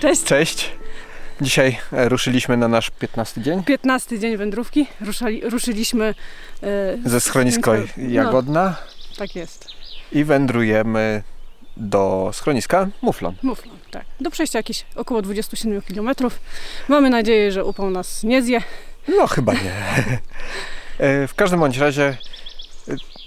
Cześć. Cześć. Dzisiaj e, ruszyliśmy na nasz 15 dzień 15 dzień wędrówki. Ruszali, ruszyliśmy. E, ze schronisko No. Jagodna tak jest. i wędrujemy do schroniska Muflon. Muflon, tak. Do przejścia jakieś około 27 km. Mamy nadzieję, że upał nas nie zje. No chyba nie. E, w każdym bądź razie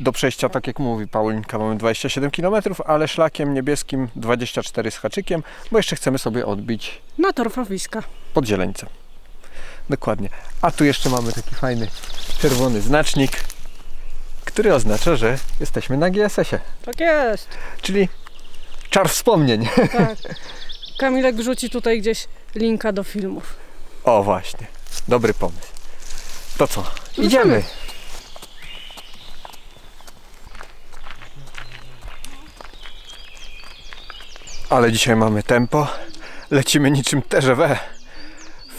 do przejścia, tak jak mówi Paulinka, mamy 27 km, ale szlakiem niebieskim 24 z haczykiem, bo jeszcze chcemy sobie odbić Na torfowiska. pod zieleńcem. Dokładnie. A tu jeszcze mamy taki fajny czerwony znacznik, który oznacza, że jesteśmy na GSS-ie, Tak jest. czyli czar wspomnień. Tak. Kamilek wrzuci tutaj gdzieś linka do filmów. O właśnie, dobry pomysł. To co? Idziemy. Ale dzisiaj mamy tempo. Lecimy niczym TGV.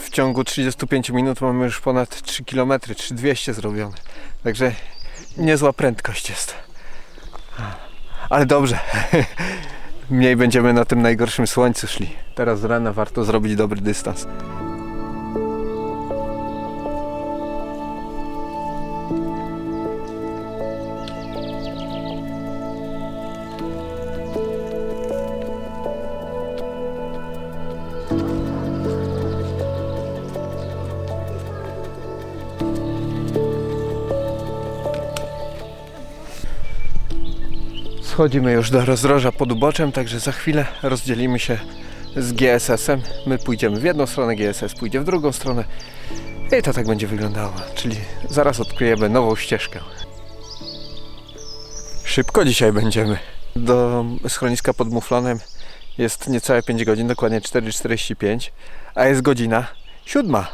W ciągu 35 minut mamy już ponad 3 km, 3200 zrobione. Także niezła prędkość jest. Ale dobrze. Mniej będziemy na tym najgorszym słońcu szli. Teraz z rana warto zrobić dobry dystans. Schodzimy już do rozdroża pod uboczem, także za chwilę rozdzielimy się z GSS-em. My pójdziemy w jedną stronę, GSS pójdzie w drugą stronę. I to tak będzie wyglądało. Czyli zaraz odkryjemy nową ścieżkę. Szybko dzisiaj będziemy. Do schroniska pod Muflonem jest niecałe 5 godzin, dokładnie 4.45, a jest godzina siódma.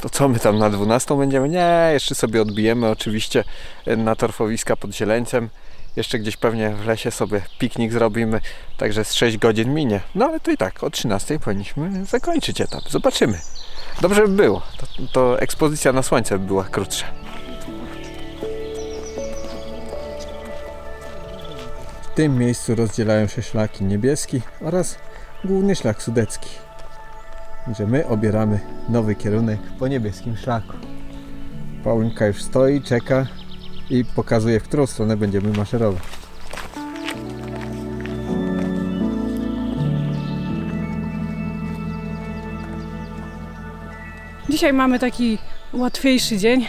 To co my tam na 12 będziemy? Nie, jeszcze sobie odbijemy oczywiście na torfowiska pod Zieleńcem. Jeszcze gdzieś pewnie w lesie sobie piknik zrobimy, także z 6 godzin minie. No ale to i tak, o 13 powinniśmy zakończyć etap. Zobaczymy. Dobrze by było. To, to ekspozycja na słońce by była krótsza. W tym miejscu rozdzielają się szlaki niebieski oraz główny szlak sudecki. Że my obieramy nowy kierunek po niebieskim szlaku. Paulinka już stoi, czeka i pokazuje, w którą stronę będziemy maszerować. Dzisiaj mamy taki łatwiejszy dzień.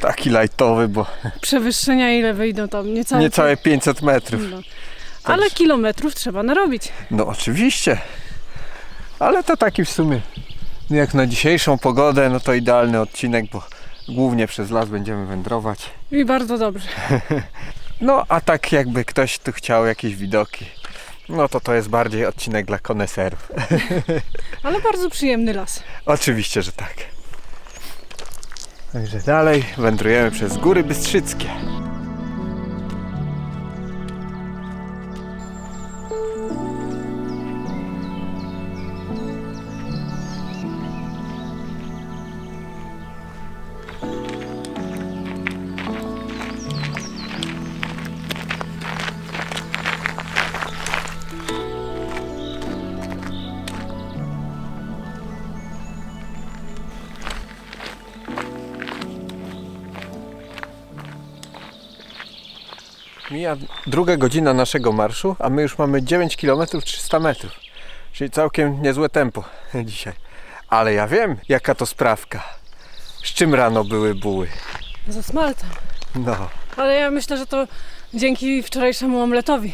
Taki lajtowy, bo Przewyższenia ile wyjdą tam? Niecałe. niecałe 500 metrów. No. Ale kilometrów trzeba narobić. No oczywiście. Ale to taki w sumie, no jak na dzisiejszą pogodę, no to idealny odcinek, bo głównie przez las będziemy wędrować. I bardzo dobrze. No a tak jakby ktoś tu chciał jakieś widoki, no to to jest bardziej odcinek dla koneserów. Ale bardzo przyjemny las. Oczywiście, że tak. Także dalej wędrujemy przez Góry Bystrzyckie. Mija druga godzina naszego marszu, a my już mamy 9 km 300 metrów. Czyli całkiem niezłe tempo dzisiaj. Ale ja wiem, jaka to sprawka. Z czym rano były buły. Ze smalcem. No, Ale ja myślę, że to dzięki wczorajszemu omletowi.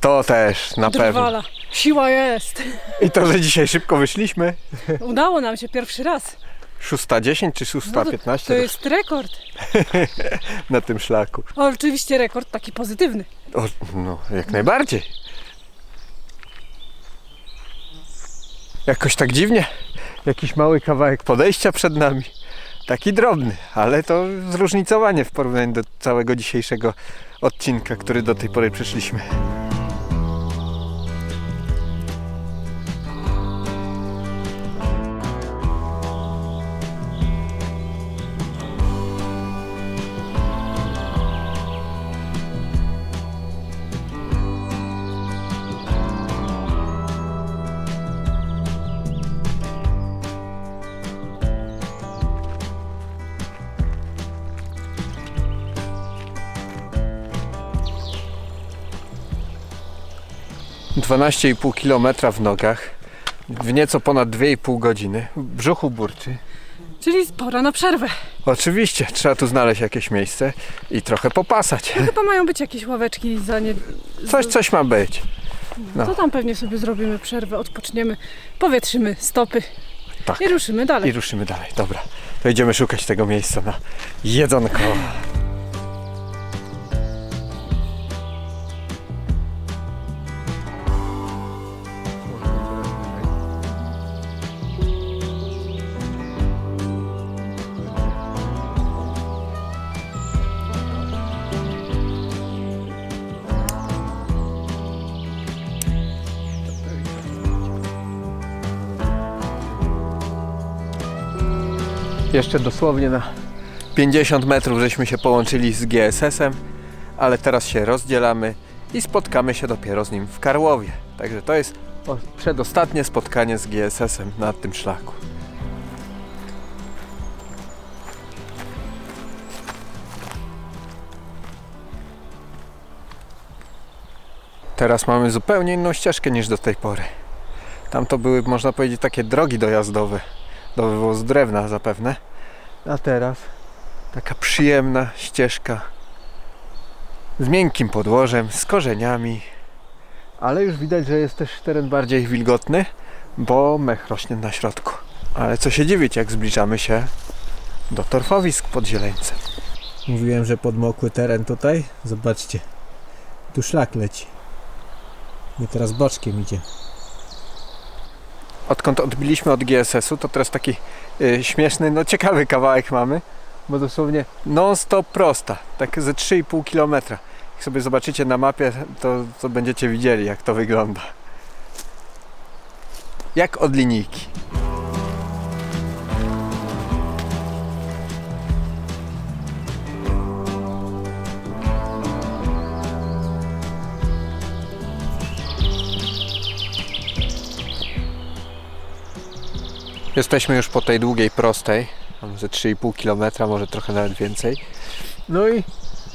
to też na pewno. Drwala. Siła jest. I to, że dzisiaj szybko wyszliśmy. Udało nam się pierwszy raz. 610 czy No to, 615 to jest rekord. na tym szlaku. O, oczywiście rekord taki pozytywny. O, no, jak najbardziej. Jakoś tak dziwnie. Jakiś mały kawałek podejścia przed nami. taki drobny, ale to zróżnicowanie w porównaniu do całego dzisiejszego odcinka, który do tej pory przeszliśmy. Dwanaście i pół kilometra w nogach, w nieco ponad 2,5 godziny, w brzuchu burczy. Czyli pora na przerwę. Oczywiście, trzeba tu znaleźć jakieś miejsce i trochę popasać. Chyba mają być jakieś ławeczki za nie... Coś, coś ma być. no. To tam pewnie sobie zrobimy przerwę, odpoczniemy, powietrzymy stopy Tak. i ruszymy dalej. I ruszymy dalej. Dobra, to idziemy szukać tego miejsca na jedzonko. Jeszcze dosłownie na 50 metrów żeśmy się połączyli z GSS-em, ale teraz się rozdzielamy i spotkamy się dopiero z nim w Karłowie. Także to jest przedostatnie spotkanie z GSS-em na tym szlaku. Teraz mamy zupełnie inną ścieżkę niż do tej pory. Tam to były, można powiedzieć, takie drogi dojazdowe do wywozu drewna zapewne. A teraz taka przyjemna ścieżka z miękkim podłożem, z korzeniami. Ale już widać, że jest też teren bardziej wilgotny, bo mech rośnie na środku. Ale co się dziwić, jak zbliżamy się do torfowisk pod Zieleńcem. Mówiłem, że podmokły teren tutaj. Zobaczcie, tu szlak leci. My teraz boczkiem idzie. Odkąd odbiliśmy od GSS-u, to teraz taki y, śmieszny, no ciekawy kawałek mamy, bo dosłownie non-stop prosta, tak ze 3,5 km. Jak sobie zobaczycie na mapie, to, to będziecie widzieli, jak to wygląda. Jak od linijki. Jesteśmy już po tej długiej prostej, ze 3,5 km, może trochę nawet więcej. No i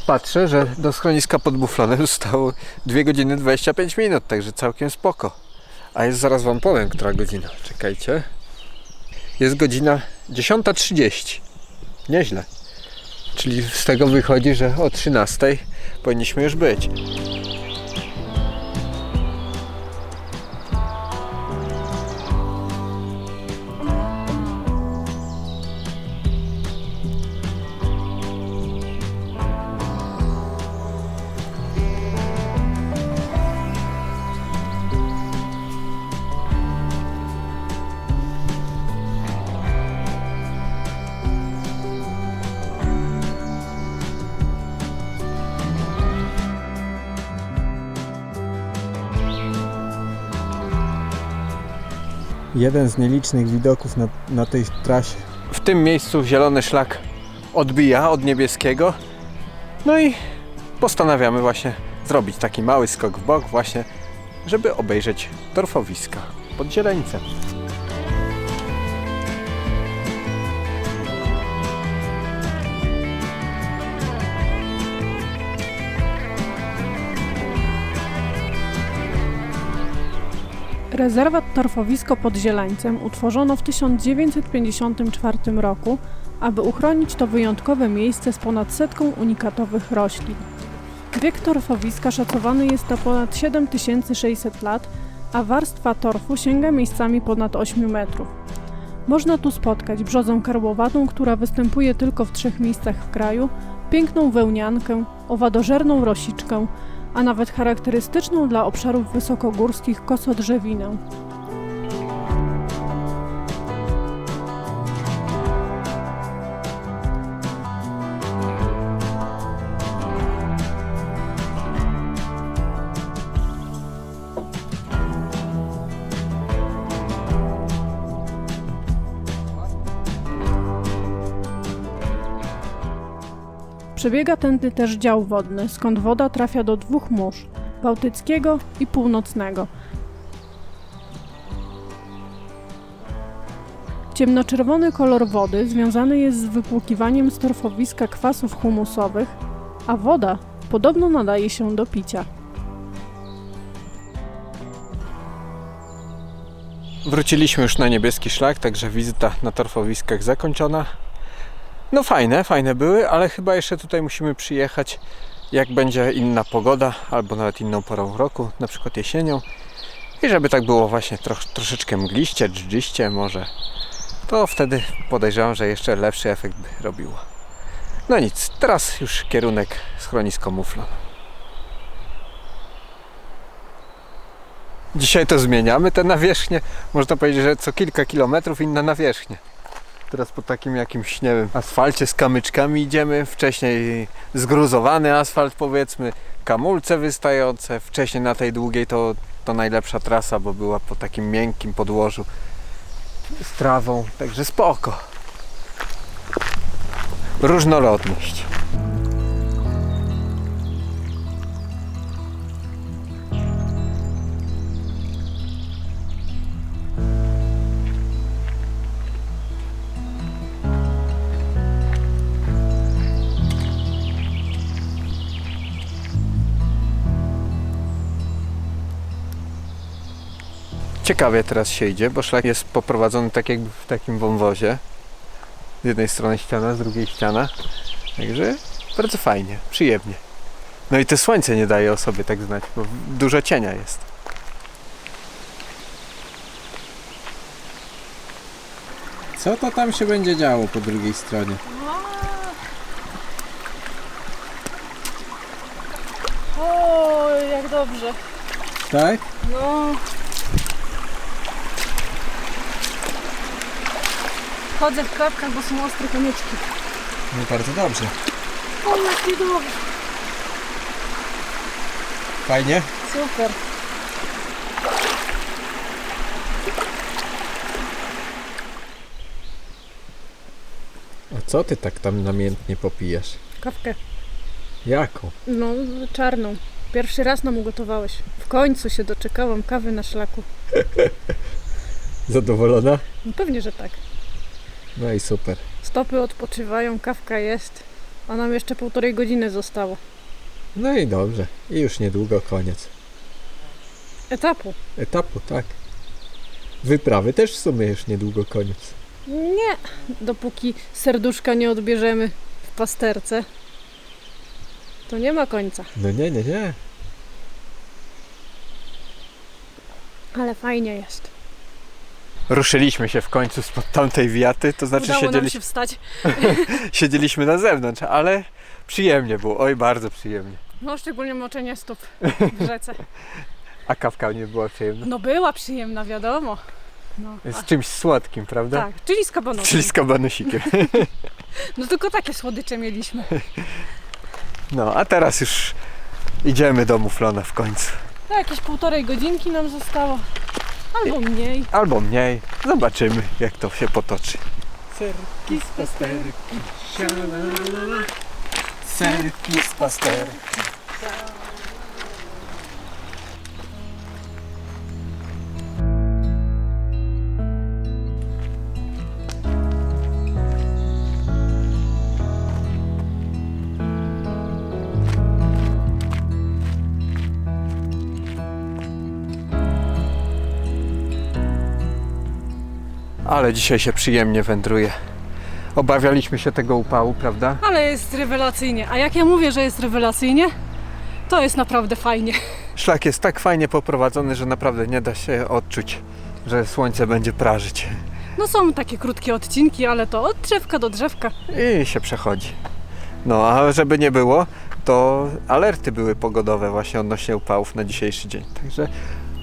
patrzę, że do schroniska pod Buflonem zostało 2 godziny 25 minut, także całkiem spoko. A jest zaraz wam powiem, która godzina. Czekajcie. Jest godzina 10.30. Nieźle. Czyli z tego wychodzi, że o 13.00 powinniśmy już być. Jeden z nielicznych widoków na, na tej trasie. w tym miejscu zielony szlak odbija od niebieskiego. No i postanawiamy właśnie zrobić taki mały skok w bok właśnie, żeby obejrzeć torfowiska pod Zieleńcem. Rezerwat Torfowisko pod Zielańcem utworzono w 1954 roku, aby uchronić to wyjątkowe miejsce z ponad setką unikatowych roślin. Wiek torfowiska szacowany jest na ponad 7600 lat, a warstwa torfu sięga miejscami ponad 8 metrów. Można tu spotkać brzozę karłowatą, która występuje tylko w trzech miejscach w kraju, piękną wełniankę, owadożerną rosiczkę, a nawet charakterystyczną dla obszarów wysokogórskich kosodrzewinę. Przebiega tędy też dział wodny, skąd woda trafia do dwóch mórz bałtyckiego i północnego. Ciemnoczerwony kolor wody związany jest z wypłukiwaniem z torfowiska kwasów humusowych, a woda podobno nadaje się do picia. Wróciliśmy już na niebieski szlak, także wizyta na torfowiskach zakończona. No fajne, fajne były, ale chyba jeszcze tutaj musimy przyjechać, jak będzie inna pogoda, albo nawet inną porą roku, na przykład jesienią. I żeby tak było właśnie trosz, troszeczkę mgliście, dżdżyście może, to wtedy podejrzewam, że jeszcze lepszy efekt by robiło. No nic, teraz już kierunek schronisko Muflon. Dzisiaj to zmieniamy te nawierzchnie. Można powiedzieć, że co kilka kilometrów inna nawierzchnia. Teraz po takim jakimś, nie asfalcie z kamyczkami idziemy. Wcześniej zgruzowany asfalt powiedzmy, kamulce wystające. Wcześniej na tej długiej to, to najlepsza trasa, bo była po takim miękkim podłożu z trawą. Także spoko. Różnorodność. Ciekawie teraz się idzie, bo szlak jest poprowadzony tak jakby w takim wąwozie. Z jednej strony ściana, z drugiej ściana. Także bardzo fajnie, przyjemnie. No i to słońce nie daje o sobie tak znać, bo dużo cienia jest. Co to tam się będzie działo po drugiej stronie? O, jak dobrze. Tak? No. Chodzę w klapkach, bo są ostre konieczki. No bardzo dobrze. O, jakie dobrze. Fajnie? Super. A co ty tak tam namiętnie popijasz? Kawkę. Jaką? No, czarną. Pierwszy raz nam ugotowałeś. W końcu się doczekałam kawy na szlaku. Zadowolona? No pewnie, że tak. No i super. Stopy odpoczywają, kawka jest. A nam jeszcze półtorej godziny zostało. No i dobrze. I już niedługo koniec. Etapu. Etapu, tak. Wyprawy też w sumie już niedługo koniec. Nie, dopóki serduszka nie odbierzemy w pasterce, to nie ma końca. No nie, nie, nie. Ale fajnie jest. Ruszyliśmy się w końcu spod tamtej wiaty, to znaczy Udało nam siedzieli, się wstać. siedzieliśmy na zewnątrz, ale przyjemnie było, oj bardzo przyjemnie. No, szczególnie moczenie stóp w rzece. A kawka nie była przyjemna? No była przyjemna, wiadomo. No, Z a, czymś słodkim, prawda? tak, czyli z kabanosem. Czyli z kabanusikiem. No tylko takie słodycze mieliśmy. No, a teraz już idziemy do Muflona w końcu. No, jakieś półtorej godzinki nam zostało. Albo mniej. Albo mniej. Zobaczymy, jak to się potoczy. Serki z pasterki. Serki z pasterki. Ale dzisiaj się przyjemnie wędruje. Obawialiśmy się tego upału, prawda? Ale jest rewelacyjnie. A jak ja mówię, że jest rewelacyjnie, to jest naprawdę fajnie. Szlak jest tak fajnie poprowadzony, że naprawdę nie da się odczuć, że słońce będzie prażyć. No są takie krótkie odcinki, ale to od drzewka do drzewka. I się przechodzi. No, a żeby nie było, to alerty były pogodowe właśnie odnośnie upałów na dzisiejszy dzień. Także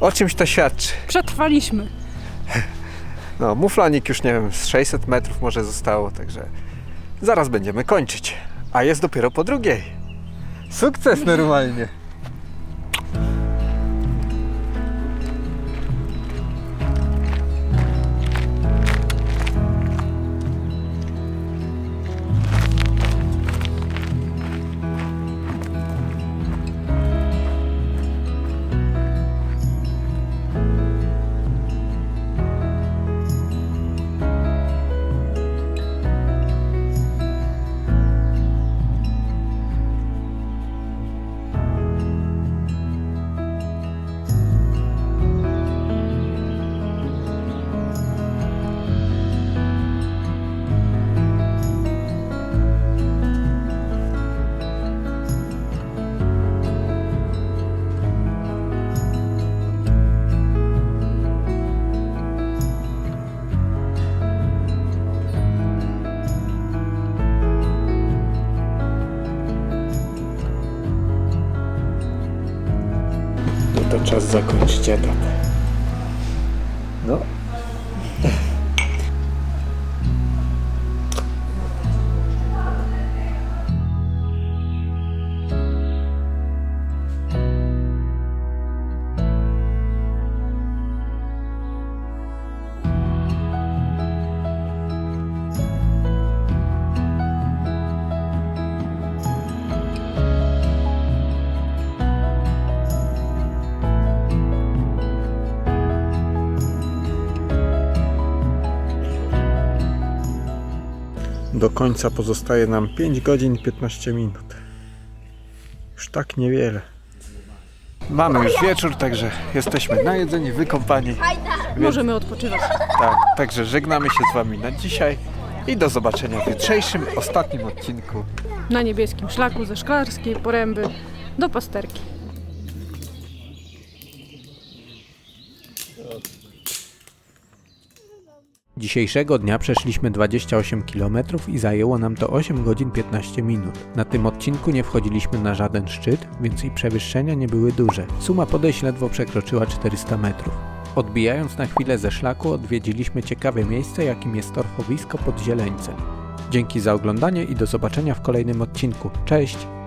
o czymś to świadczy. Przetrwaliśmy. No, muflanik już nie wiem, z 600 metrów może zostało, także zaraz będziemy kończyć. A jest dopiero po drugiej. Sukces normalnie. Zakończyć etap. Do końca pozostaje nam 5 godzin 15 minut. Już tak niewiele. Mamy już wieczór, także jesteśmy najedzeni, wykąpani. Możemy odpoczywać. Tak, także żegnamy się z Wami na dzisiaj i do zobaczenia w jutrzejszym, ostatnim odcinku. Na niebieskim szlaku ze Szklarskiej Poręby do Pasterki. Dzisiejszego dnia przeszliśmy 28 km i zajęło nam to 8 godzin 15 minut. Na tym odcinku nie wchodziliśmy na żaden szczyt, więc i przewyższenia nie były duże. Suma podejść ledwo przekroczyła 400 metrów. Odbijając na chwilę ze szlaku, odwiedziliśmy ciekawe miejsce, jakim jest torfowisko pod Zieleńcem. Dzięki za oglądanie i do zobaczenia w kolejnym odcinku. Cześć!